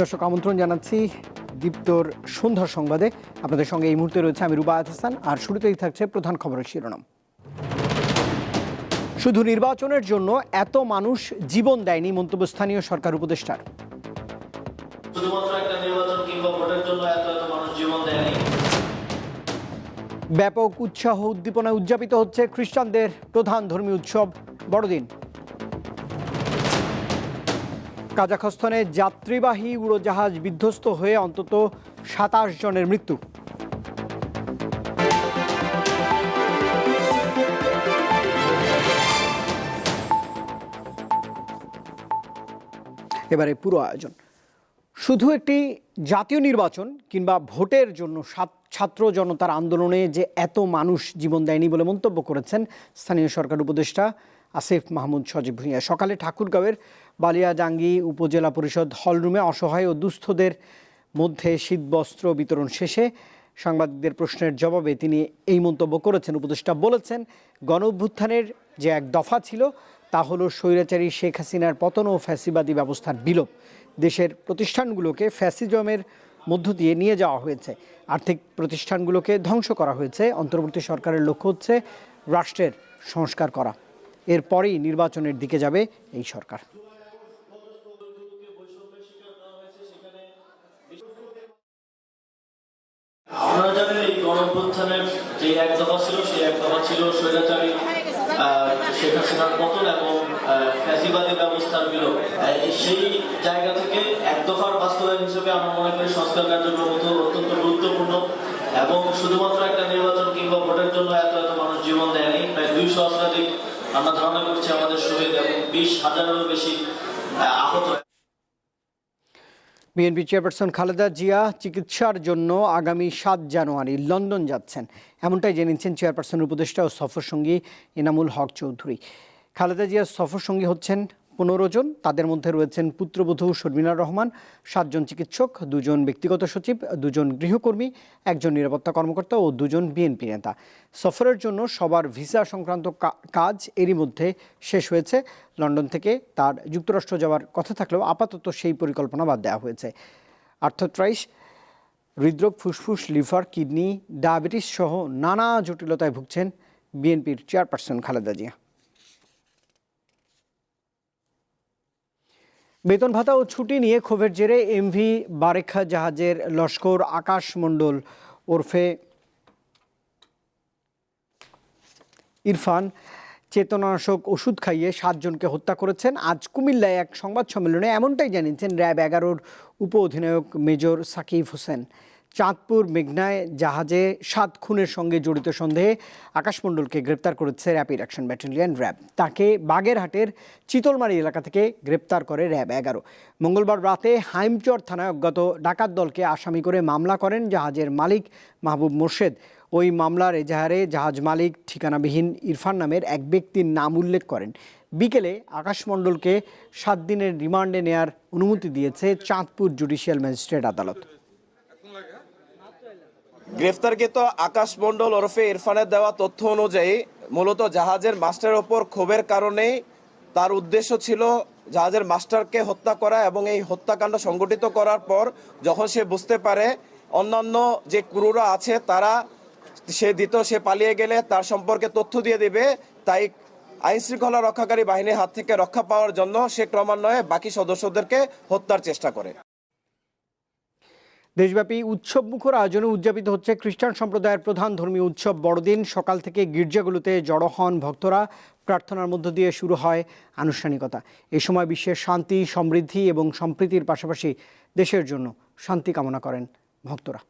দর্শক আমন্ত্রণ জানাচ্ছি দীপ্তর সন্ধ্যার সংবাদে। আপনাদের সঙ্গে এই মুহূর্তে রয়েছে আমি রুবায়াত হাসান আর শুরুতেই থাকছে প্রধান খবরের শিরোনাম। শুধু নির্বাচনের জন্য এত মানুষ জীবন দেয়নি মন্তব্য স্থানীয় সরকার উপদেষ্টার। ব্যাপক উৎসাহ উদ্দীপনায় উদযাপিত হচ্ছে খ্রিস্টানদের প্রধান ধর্মীয় উৎসব বড়দিন। কাজাখস্তানে যাত্রীবাহী উড়োজাহাজ বিধ্বস্ত হয়ে অন্তত সাতাশ জনের মৃত্যু। এবারে পুরো আয়োজন। শুধু একটি জাতীয় নির্বাচন কিংবা ভোটের জন্য ছাত্র জনতার আন্দোলনে যে এত মানুষ জীবন দেয়নি বলে মন্তব্য করেছেন স্থানীয় সরকার উপদেষ্টা আসিফ মাহমুদ সজীব ভূঁইয়া। সকালে ঠাকুরগাঁওয়ের বালিয়াডাঙ্গি উপজেলা পরিষদ হলরুমে অসহায় ও দুস্থদের মধ্যে শীতবস্ত্র বিতরণ শেষে সাংবাদিকদের প্রশ্নের জবাবে তিনি এই মন্তব্য করেছেন। উপদেষ্টা বলেছেন গণ অভ্যুত্থানের যে এক দফা ছিল, তা হলো স্বৈরাচারী শেখ হাসিনার পতন ও ফ্যাসিবাদী ব্যবস্থার বিলোপ। দেশের প্রতিষ্ঠানগুলোকে ফ্যাসিজমের মধ্য দিয়ে নিয়ে যাওয়া হয়েছে। আর্থিক প্রতিষ্ঠানগুলোকে ধ্বংস করা হয়েছে। অন্তর্বর্তী সরকারের লক্ষ্য হচ্ছে রাষ্ট্রের সংস্কার করা। এরপরেই নির্বাচনের দিকে যাবে এই সরকার আপনারা জানেন এই গণঅভ্যুত্থানের যে এক দফা ছিল, সেই এক দফা ছিল স্বৈরাচারী শেখ হাসিনার পতন এবং ফ্যাসিবাদী ব্যবস্থার বিলোপ। সেই জায়গা থেকে এক দফার বাস্তবায়ন হিসেবে আমরা মনে করি সংস্কার কার্যক্রম অত্যন্ত গুরুত্বপূর্ণ এবং শুধুমাত্র একটা নির্বাচন কিংবা ভোটের জন্য এত এত মানুষ জীবন দেয়নি। প্রায় দুইশো শতাধিক আমরা ধারণা করছি আমাদের শহীদ এবং বিশ হাজারেরও বেশি আহত বিএনপি চেয়ারপারসন খালেদা জিয়া চিকিৎসার জন্য আগামী সাত জানুয়ারি লন্ডন যাচ্ছেন। এমনটাই জেনেছেন চেয়ারপারসন, উপদেষ্টা ও সফরসঙ্গী এনামুল হক চৌধুরী। খালেদা জিয়ার সফরসঙ্গী হচ্ছেন পনেরো জন। তাদের মধ্যে রয়েছেন পুত্রবধূ শর্মিনার রহমান, সাতজন চিকিৎসক, দুজন ব্যক্তিগত সচিব, দুজন গৃহকর্মী, একজন নিরাপত্তা কর্মকর্তা ও দুজন বিএনপি নেতা। সফরের জন্য সবার ভিসা সংক্রান্ত কাজ এরই মধ্যে শেষ হয়েছে। লন্ডন থেকে তার যুক্তরাষ্ট্র যাওয়ার কথা থাকলেও আপাতত সেই পরিকল্পনা বাদ দেওয়া হয়েছে। আর্থোট্রাইস হৃদরোগ, ফুসফুস, লিভার, কিডনি, ডায়াবেটিস সহ নানা জটিলতায় ভুগছেন বিএনপির চেয়ারপারসন খালেদা জিয়া। বেতন ভাতা ও ছুটি নিয়ে ক্ষোভের জেরে এমভি বারেখা জাহাজের লস্কর আকাশ মণ্ডল ওরফে ইরফান চেতনানাশক ওষুধ খাইয়ে সাতজনকে হত্যা করেছেন। আজ কুমিল্লায় এক সংবাদ সম্মেলনে এমনটাই জানিয়েছেন র্যাব এগারোর উপ অধিনায়ক মেজর সাকিব হোসেন। চাঁদপুর মেঘনায় জাহাজে সাত খুনের সঙ্গে জড়িত সন্দেহে আকাশমণ্ডলকে গ্রেপ্তার করেছে র্যাপিড অ্যাকশন ব্যাটালিয়ন র্যাব। তাকে বাগেরহাটের চিতলমারি এলাকা থেকে গ্রেপ্তার করে র্যাব এগারো। মঙ্গলবার রাতে হাইমচর থানায় অজ্ঞাত ডাকাত দলকে আসামি করে মামলা করেন জাহাজের মালিক মাহবুব মোর্শেদ। ওই মামলার এজাহারে জাহাজ মালিক ঠিকানাবিহীন ইরফান নামের এক ব্যক্তির নাম উল্লেখ করেন। বিকেলে আকাশমণ্ডলকে সাত দিনের রিমান্ডে নেয়ার অনুমতি দিয়েছে চাঁদপুর জুডিশিয়াল ম্যাজিস্ট্রেট আদালত। গ্রেফতারকৃত আকাশ মণ্ডল ওরফে ইরফানের দেওয়া তথ্য অনুযায়ী, মূলত জাহাজের মাস্টারের ওপর ক্ষোভের কারণেই তার উদ্দেশ্য ছিল জাহাজের মাস্টারকে হত্যা করা এবং এই হত্যাকাণ্ড সংগঠিত করার পর যখন সে বুঝতে পারে অন্যান্য যে ক্রুরা আছে তারা সে দিত, সে পালিয়ে গেলে তার সম্পর্কে তথ্য দিয়ে দিবে, তাই আইন শৃঙ্খলা রক্ষাকারী বাহিনীর হাত থেকে রক্ষা পাওয়ার জন্য সে ক্রমান্বয়ে বাকি সদস্যদেরকে হত্যার চেষ্টা করে। দেশব্যাপী উৎসব মুখর আয়োজনে উদযাপিত হচ্ছে খ্রিস্টান সম্প্রদায়ের প্রধান ধর্মীয় উৎসব বড়দিন। সকাল থেকে গির্জাগুলোতে জড়ো হন ভক্তরা। প্রার্থনার মধ্য দিয়ে শুরু হয় আনুষ্ঠানিকতা। এ সময় বিশ্বের শান্তি, সমৃদ্ধি এবং সম্প্রীতির পাশাপাশি দেশের জন্য শান্তি কামনা করেন ভক্তরা।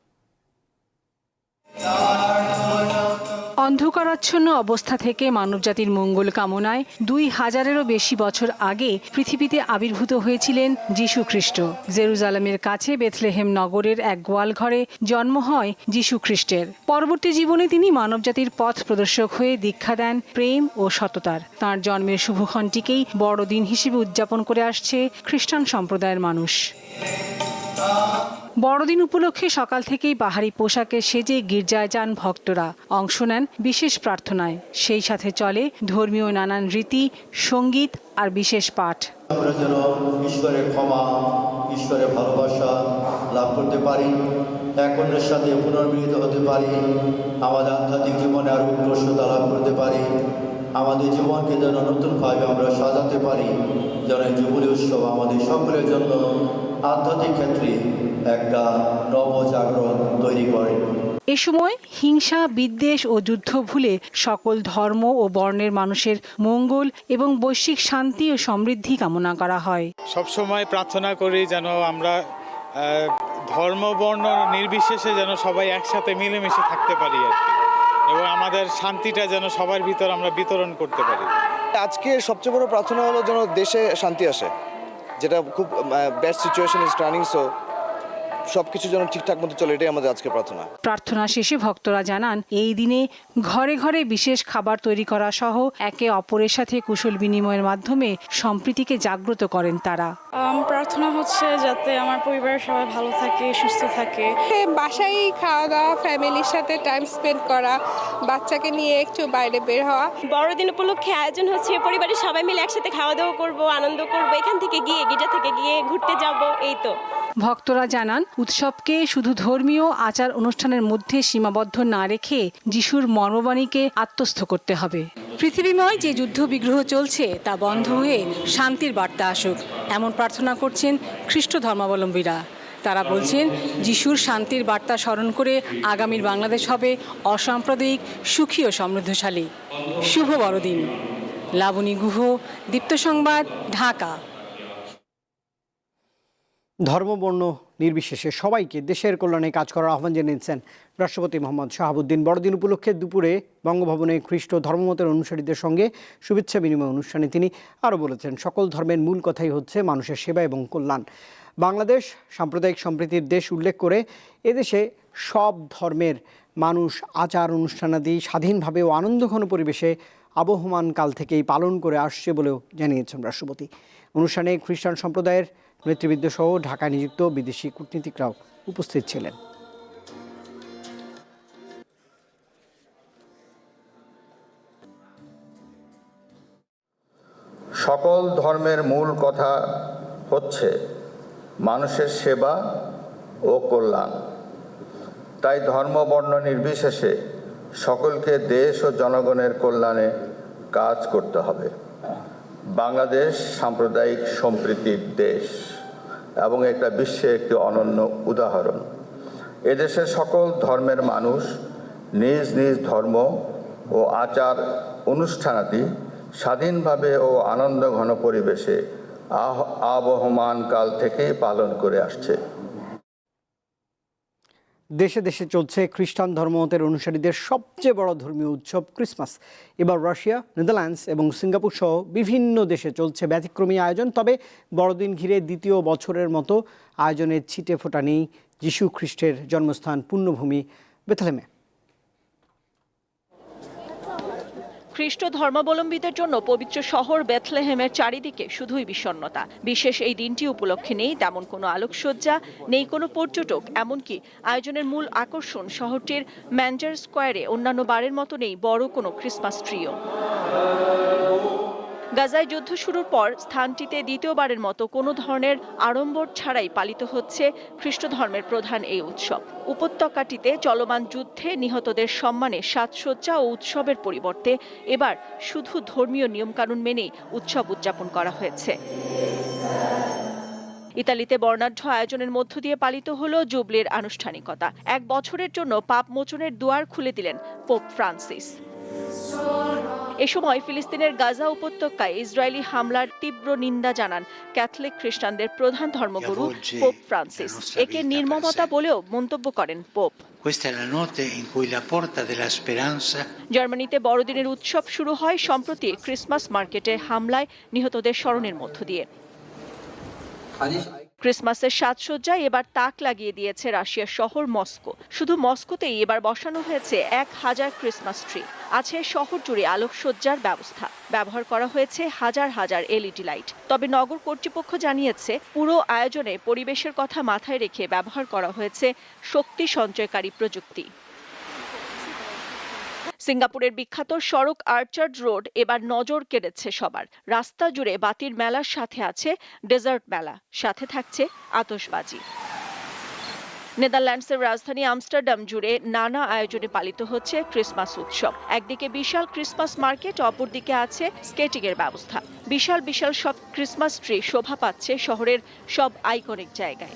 অন্ধকারাচ্ছন্ন অবস্থা থেকে মানবজাতির মঙ্গল কামনায় দুই হাজারেরও বেশি বছর আগে পৃথিবীতে আবির্ভূত হয়েছিলেন যীশু খ্রিস্ট জেরুজালেমের কাছে বেথলেহেম নগরের এক গোয়ালঘরে জন্ম হয় যীশু খ্রিস্টের পরবর্তী জীবনে তিনি মানবজাতির পথ প্রদর্শক হয়ে দীক্ষা দেন প্রেম ও সততার। তাঁর জন্মের শুভক্ষণটিকেই বড়দিন হিসেবে উদযাপন করে আসছে খ্রিস্টান সম্প্রদায়ের মানুষ। বড়দিন উপলক্ষে সকাল থেকেই বাহারি পোশাকে সেজে গির্জায় যান ভক্তরা। অংশ নেন বিশেষ প্রার্থনায়। সেই সাথে চলে ধর্মীয় নানান রীতি, সংগীত আর বিশেষ পাঠ। আমরা যেন ঈশ্বরের ক্ষমা ঈশ্বরের ভালোবাসা লাভ করতে পারি এক অন্যের সাথে পুনর্মিলিত হতে পারি, আমাদের আধ্যাত্মিক জীবনে আরও উৎকর্ষতা লাভ করতে পারি, আমাদের জীবনকে যেন নতুনভাবে আমরা সাজাতে পারি, যেন যুবলী উৎসব আমাদের সকলের জন্য আধ্যাত্মিক ক্ষেত্রে একটা নবজাগরণ তৈরি করে। এ সময় হিংসা বিদ্বেষ ও যুদ্ধ ভুলে সকল ধর্ম ও বর্ণের মানুষের মঙ্গল এবং বৈশ্বিক শান্তি ও সমৃদ্ধি কামনা করা হয়। সবসময় প্রার্থনা করি যেন আমরা আহ, ধর্ম বর্ণ নির্বিশেষে যেন সবাই একসাথে মিলেমিশে থাকতে পারি আর কি। এবং আমাদের শান্তিটা যেন সবার ভিতর আমরা বিতরণ করতে পারি। আজকে সবচেয়ে বড় প্রার্থনা হলো যেন দেশে শান্তি আসে। যেটা খুব bad situation is turning so সবকিছু যেন ঠিকঠাক মতো চলে, এটাই আমাদের আজকে প্রার্থনা। প্রার্থনা শেষে ভক্তরা জানান, এই দিনে ঘরে ঘরে বিশেষ খাবার তৈরি করা সহ একে অপরের সাথে কুশল বিনিময়ের মাধ্যমে সম্প্রীতিকে জাগ্রত করেন তারা। প্রার্থনা হচ্ছে যাতে আমার পরিবারের সবাই ভালো থাকে সুস্থ থাকে। বাসায় খাওয়া দাওয়া ফ্যামিলির সাথে টাইম স্পেন্ড করা বাচ্চাকে নিয়ে একটু বাইরে বের হওয়া। বড়দিন উপলক্ষে আয়োজন হচ্ছে পরিবারের সবাই মিলে একসাথে খাওয়া দাওয়া করব আনন্দ করব এখান থেকে গিয়ে গির্জা থেকে গিয়ে ঘুরতে যাব এই তো। ভক্তরা জানান উৎসবকে শুধু ধর্মীয় আচার অনুষ্ঠানের মধ্যে সীমাবদ্ধ না রেখে যিশুর মর্মবাণীকে আত্মস্থ করতে হবে। পৃথিবীময় যে যুদ্ধ বিগ্রহ চলছে তা বন্ধ হয়ে শান্তির বার্তা আসুক, এমন প্রার্থনা করছেন খ্রিস্ট ধর্মাবলম্বীরা। তারা বলছেন, যিশুর শান্তির বার্তা স্মরণ করে আগামীর বাংলাদেশ হবে অসাম্প্রদায়িক, সুখী ও সমৃদ্ধশালী। শুভ বড়দিন। লাবণী গুহ, দীপ্ত সংবাদ, ঢাকা। ধর্ম বর্ণ নির্বিশেষে সবাইকে দেশের কল্যাণে কাজ করার আহ্বান জানিয়েছেন রাষ্ট্রপতি মোহাম্মদ শাহাবুদ্দিন। বড়দিন উপলক্ষে দুপুরে বঙ্গভবনে খ্রিস্ট ধর্মমতের অনুসারীদের সঙ্গে শুভেচ্ছা বিনিময় অনুষ্ঠানে তিনি আরও বলেছেন, সকল ধর্মের মূল কথাই হচ্ছে মানুষের সেবা এবং কল্যাণ। বাংলাদেশ সাম্প্রদায়িক সম্প্রীতির দেশ উল্লেখ করে এদেশে সব ধর্মের মানুষ আচার অনুষ্ঠানাদি স্বাধীনভাবে ও আনন্দঘন পরিবেশে আবহমান কাল থেকেই পালন করে আসছে বলেও জানিয়েছেন রাষ্ট্রপতি। অনুষ্ঠানে খ্রিস্টান সম্প্রদায়ের নেতৃবৃন্দ সহ ঢাকায় নিযুক্ত বিদেশি কূটনীতিকরাও উপস্থিত ছিলেন। সকল ধর্মের মূল কথা হচ্ছে মানুষের সেবা ও কল্যাণ। তাই ধর্ম বর্ণ নির্বিশেষে সকলকে দেশ ও জনগণের কল্যাণে কাজ করতে হবে। বাংলাদেশ সাম্প্রদায়িক সম্প্রীতির দেশ এবং এটা বিশ্বে একটি অনন্য উদাহরণ। এদেশের সকল ধর্মের মানুষ নিজ নিজ ধর্ম ও আচার অনুষ্ঠানাদি স্বাধীনভাবে ও আনন্দ ঘন পরিবেশে আবহমান কাল থেকেই পালন করে আসছে। দেশে দেশে চলছে খ্রিস্টান ধর্মমতের অনুসারীদের সবচেয়ে বড় ধর্মীয় উৎসব ক্রিসমাস। এবার রাশিয়া, নেদারল্যান্ডস এবং সিঙ্গাপুর সহ বিভিন্ন দেশে চলছে ব্যতিক্রমী আয়োজন। তবে বড়দিন ঘিরে দ্বিতীয় বছরের মতো আয়োজনের ছিটে ফোটা নেই যিশু খ্রিস্টের জন্মস্থান, পুণ্যভূমি বেথলেমে। খ্রিস্ট ধর্মাবলম্বীদের জন্য পবিত্র শহর বেথলেহেমের চারিদিকে শুধুই বিষণ্নতা বিশেষ এই দিনটি উপলক্ষে নেই তেমন কোনো আলোকসজ্জা, নেই কোনো পর্যটক, এমনকি আয়োজনের মূল আকর্ষণ শহরটির ম্যানজার স্কোয়ারে অন্যান্য বারের মতো নেই বড় কোনো ক্রিসমাস ট্রিও। গাজায় যুদ্ধ শুরুর পর স্থানটিতে দ্বিতীয়বারের মতো কোনো ধরনের আড়ম্বর ছাড়াই পালিত হচ্ছে খ্রিস্ট ধর্মের প্রধান এই উৎসব। উপত্যকাটিতে চলমান যুদ্ধে নিহতদের সম্মানে সাজসজ্জা ও উৎসবের পরিবর্তে এবার শুধু ধর্মীয় নিয়মকানুন মেনেই উৎসব উদযাপন করা হয়েছে। ইতালিতে বর্ণাঢ্য আয়োজনের মধ্য দিয়ে পালিত হল জুবলির আনুষ্ঠানিকতা। এক বছরের জন্য পাপ মোচনের দুয়ার খুলে দিলেন পোপ ফ্রান্সিস। এ সময় ফিলিস্তিনের গাজা উপত্যকায় ইসরায়েলি হামলার তীব্র নিন্দা জানান ক্যাথলিক খ্রিস্টানদের প্রধান ধর্মগুরু পোপ ফ্রান্সিস। একে নির্মমতা বলেও মন্তব্য করেন পোপ। জার্মানিতে বড়দিনের উৎসব শুরু হয় সম্প্রতি ক্রিসমাস মার্কেটে হামলায় নিহতদের স্মরণের মধ্য দিয়ে। ক্রিসমাসের সাজসজ্জায় এবার তাক লাগিয়ে দিয়েছে রাশিয়ার শহর মস্কো। শুধু মস্কোতেই এবার বসানো হয়েছে এক হাজার ক্রিসমাস ট্রি। আছে শহর জুড়ে আলোকসজ্জার ব্যবস্থা। ব্যবহার করা হয়েছে হাজার হাজার এলইডি লাইট। তবে নগর কর্তৃপক্ষ জানিয়েছে, পুরো আয়োজনে পরিবেশের কথা মাথায় রেখে ব্যবহার করা হয়েছে শক্তি সঞ্চয়কারী প্রযুক্তি। সিঙ্গাপুরের বিখ্যাত সড়ক আর্চার্ড রোড এবার নজর কেড়েছে সবার। রাস্তা জুড়ে বাতির মেলার সাথে আছে ডেজার্ট মেলা। সাথে থাকছে আতশবাজি। নেদারল্যান্ডসের রাজধানী আমস্টারডাম জুড়ে নানা আয়োজনে পালিত হচ্ছে ক্রিসমাস উৎসব। একদিকে বিশাল ক্রিসমাস মার্কেট, অপরদিকে আছে স্কেটিং এর ব্যবস্থা। বিশাল বিশাল সব ক্রিসমাস ট্রি শোভা পাচ্ছে শহরের সব আইকনিক জায়গায়।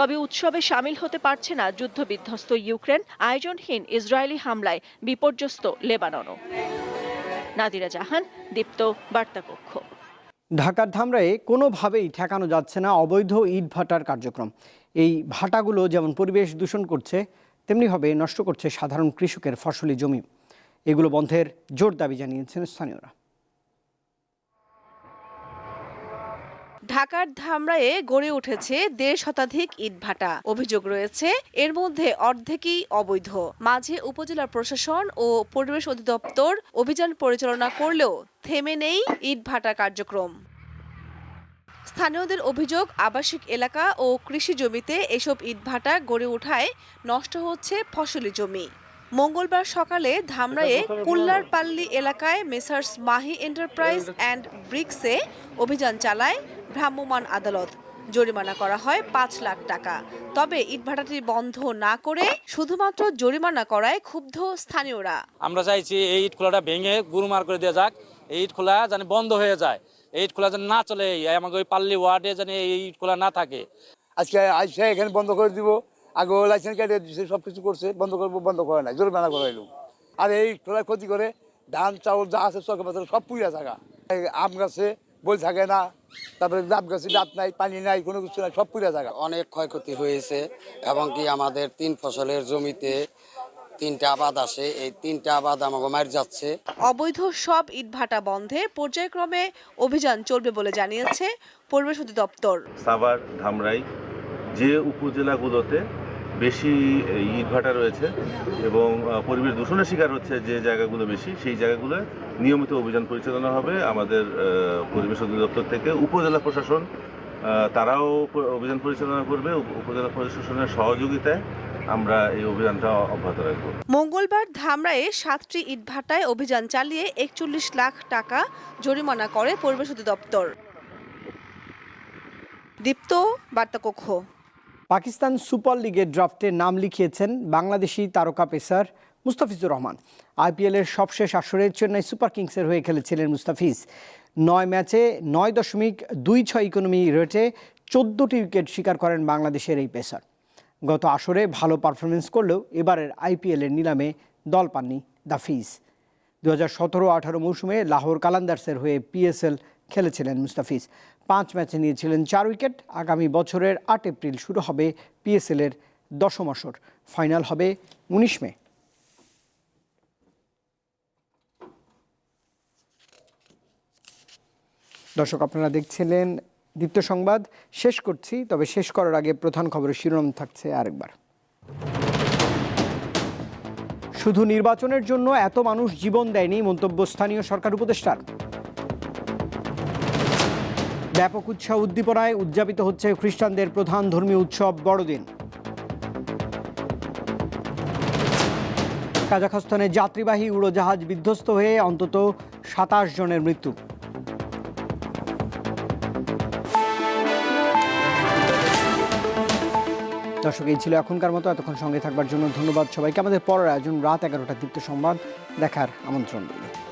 তবে উৎসবে সামিল হতে পারছে না যুদ্ধবিধ্বস্ত ইউক্রেন, আয়োজনহীন ইসরায়েলি হামলায় বিপর্যস্ত লেবাননও। নাদিরা জাহান, দীপ্ত বার্তাকক্ষ। ঢাকার ধামরায়ে কোনোভাবেই ঠেকানো যাচ্ছে না অবৈধ ইট ভাটার কার্যক্রম। এই ভাটাগুলো যেমন পরিবেশ দূষণ করছে, তেমনিভাবে নষ্ট করছে সাধারণ কৃষকের ফসলি জমি। এগুলো বন্ধের জোর দাবি জানিয়েছেন স্থানীয়রা। ঢাকার ধামরায়ে গড়ে উঠেছে দেড় শতাধিক ইটভাটা অভিযোগ রয়েছে, এর মধ্যে অর্ধেকই অবৈধ। মাঝে উপজেলা প্রশাসন ও পরিবেশ অধিদপ্তর অভিযান পরিচালনা করলেও থেমে নেই ইটভাটা কার্যক্রম। স্থানীয়দের অভিযোগ, আবাসিক এলাকা ও কৃষি জমিতে এসব ইটভাটা গড়ে ওঠায় নষ্ট হচ্ছে ফসলি জমি। মঙ্গলবার সকালে ধামরায়ে কুল্লারপাল্লি এলাকায় মেসার্স মাহি এন্টারপ্রাইজ অ্যান্ড ব্রিক্সে অভিযান চালায় ভ্রাম্যমাণ আদালত। জরিমানা করা হয় পাঁচ লাখ টাকা। তবে ইটভাটাটি বন্ধ না করে শুধুমাত্র জরিমানা করায় ক্ষুব্ধ স্থানীয়রা। আমরা চাইছি এই ইট খোলাটা ভেঙে গুরুমার করে দেওয়া যাক। এই ইট খোলা যেন বন্ধ হয়ে যায়। এই ইট খোলা যেন না চলে আমাকে ওই পাল্লি ওয়ার্ডে যেন এই ইট খোলা না থাকে। আজকে আজকে এখানে বন্ধ করে দিব। আগে লাইসেন্স কেটে দিচ্ছে সব কিছু করছে বন্ধ করব বন্ধ করে নাই জরিমানা করে এলো আর এই খোলা ক্ষতি করে ধান চাউল যা আছে সরকার বাজারে সব পুড়িয়া থাকা। আম গাছে বই থাকে না তারপরে ডাব গাছে ডাব নাই পানি নাই কোনো কিছু নাই সব পুড়িয়া থাকা। অনেক ক্ষয়ক্ষতি হয়েছে এবং কি আমাদের তিন ফসলের জমিতে তিনটা আবাদ আসে এই তিনটা আবাদ আমাকে মার যাচ্ছে। অবৈধ সব ইটভাটা বন্ধে পর্যায়ক্রমে অভিযান চলবে বলে জানিয়েছে পরিবেশ অধিদপ্তর। সাভার ধামরাই যে উপজেলাগুলোতে বেশি ইটভাটা রয়েছে এবং পরিবেশ দূষণের শিকার হচ্ছে যে জায়গাগুলো বেশি, সেই জায়গাগুলো নিয়মিত অভিযান পরিচালনা হবে। আমাদের পরিবেশ অধিদপ্তর থেকে উপজেলা প্রশাসন তারাও অভিযান পরিচালনা করবে। উপজেলা প্রশাসনের সহযোগিতায় আমরা এই অভিযানটা অব্যাহত রাখব। মঙ্গলবার ধামরায়ে সাতটি ইটভাটায় অভিযান চালিয়ে একচল্লিশ লাখ টাকা জরিমানা করে পরিবেশ অধিদপ্তর। দীপ্ত, বার্তাকক্ষ। পাকিস্তান সুপার লিগের ড্রাফটে নাম লিখিয়েছেন বাংলাদেশি তারকা পেসার মুস্তাফিজুর রহমান। আইপিএলের সবশেষ আসরে চেন্নাই সুপার কিংসের হয়ে খেলেছিলেন মুস্তাফিজ। নয় ম্যাচে নয় দশমিক দুই ছয় ইকোনমি রেটে চোদ্দোটি উইকেট শিকার করেন বাংলাদেশের এই পেসার। গত আসরে ভালো পারফরমেন্স করলেও এবারের আইপিএলের নিলামে দল পাননি দাফিজ। দু হাজার সতেরো আঠারো মৌসুমে লাহোর কালান্দার্সের হয়ে পিএসএল খেলেছিলেন মুস্তাফিজ। পাঁচ ম্যাচে নিয়েছিলেন চার উইকেট। আগামী বছরের আট এপ্রিল শুরু হবে পিএসএলের দশম আসর। ফাইনাল হবে উনিশ মে। দর্শক, আপনারা দেখছিলেন দীপ্ত সংবাদ। শেষ করছি, তবে শেষ করার আগে প্রধান খবরের শিরোনাম থাকছে আরেকবার। শুধু নির্বাচনের জন্য এত মানুষ জীবন দেয়নি মন্তব্য স্থানীয় সরকার উপদেষ্টার। ব্যাপক উৎসাহ উদ্দীপনায় উদযাপিত হচ্ছে খ্রিস্টানদের প্রধান ধর্মীয় উৎসব বড়দিন। কাজাখস্তানে যাত্রীবাহী উড়োজাহাজ বিধ্বস্ত হয়ে অন্তত সাতাশ জনের মৃত্যু। দর্শক, এই ছিল এখনকার মতো। এতক্ষণ সঙ্গে থাকবার জন্য ধন্যবাদ সবাইকে। আমাদের পরের আয়োজন রাত এগারোটা দীপ্ত সংবাদ। দেখার আমন্ত্রণ রইল।